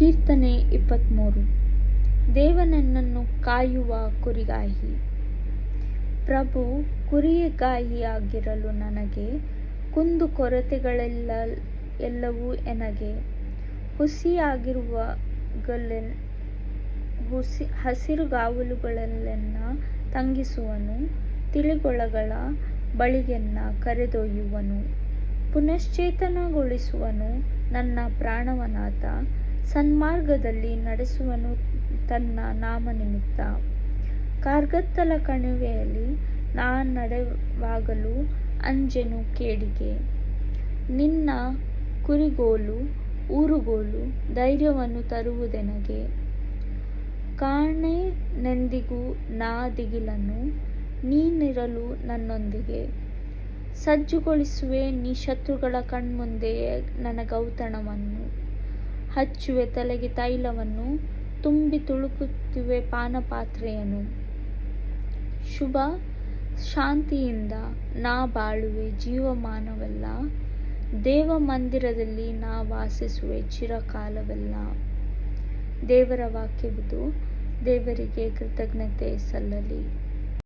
ಕೀರ್ತನೆ ಇಪ್ಪತ್ತ್ಮೂರು ದೇವನನ್ನನ್ನು ಕಾಯುವ ಕುರಿಗಾಯಿ. ಪ್ರಭು ಕುರಿಗಾಹಿಯಾಗಿರಲು ನನಗೆ ಕುಂದು ಕೊರತೆಗಳೆಲ್ಲ, ಎಲ್ಲವೂ ಎನಗೆ. ಹುಸಿಯಾಗಿರುವಾಗಲೆ ಹುಸಿ ಹಸಿರುಗಾವಲುಗಳಲ್ಲೆನ್ನ ತಂಗಿಸುವನು, ತಿಳಿಗೊಳಗಳ ಬಳಿಗೆನ್ನ ಕರೆದೊಯ್ಯುವನು. ಪುನಶ್ಚೇತನಗೊಳಿಸುವನು ನನ್ನ ಪ್ರಾಣವನಾಥ ಸನ್ಮಾರ್ಗದಲ್ಲಿ ನಡೆಸುವನು ತನ್ನ ನಾಮನಿಮಿತ್ತ ಕಾರ್ಗತ್ತಲ ಕಣಿವೆಯಲ್ಲಿ ನಾ ನಡೆವಾಗಲು ಅಂಜೆನು ಕೇಡಿಗೆ. ನಿನ್ನ ಕುರಿಗೋಲು, ಊರುಗೋಲು ಧೈರ್ಯವನ್ನು ತರುವುದೆನಗೆ? ಕಾಣೆನೆಂದಿಗೂ ನಾ ದಿಗಿಲನ್ನು ನೀನಿರಲು ನನ್ನೊಂದಿಗೆ. ಸಜ್ಜುಗೊಳಿಸುವೆ ನೀ ಶತ್ರುಗಳ ಕಣ್ಮುಂದೆಯೇ ನನಗೌತಣವನ್ನು. ಹಚ್ಚುವೆ ತಲೆಗೆ ತೈಲವನ್ನು, ತುಂಬಿ ತುಳುಕುತ್ತಿವೆ ಪಾನಪಾತ್ರೆಯನ್ನು. ಶುಭ, ಶಾಂತಿಯಿಂದ ನಾ ಬಾಳುವೆ ಜೀವಮಾನವೆಲ್ಲ, ದೇವ ಮಂದಿರದಲ್ಲಿ ನಾ ವಾಸಿಸುವೆ ಚಿರಕಾಲವೆಲ್ಲ. ದೇವರ ವಾಕ್ಯವಿದು, ದೇವರಿಗೆ ಕೃತಜ್ಞತೆ ಸಲ್ಲಲಿ.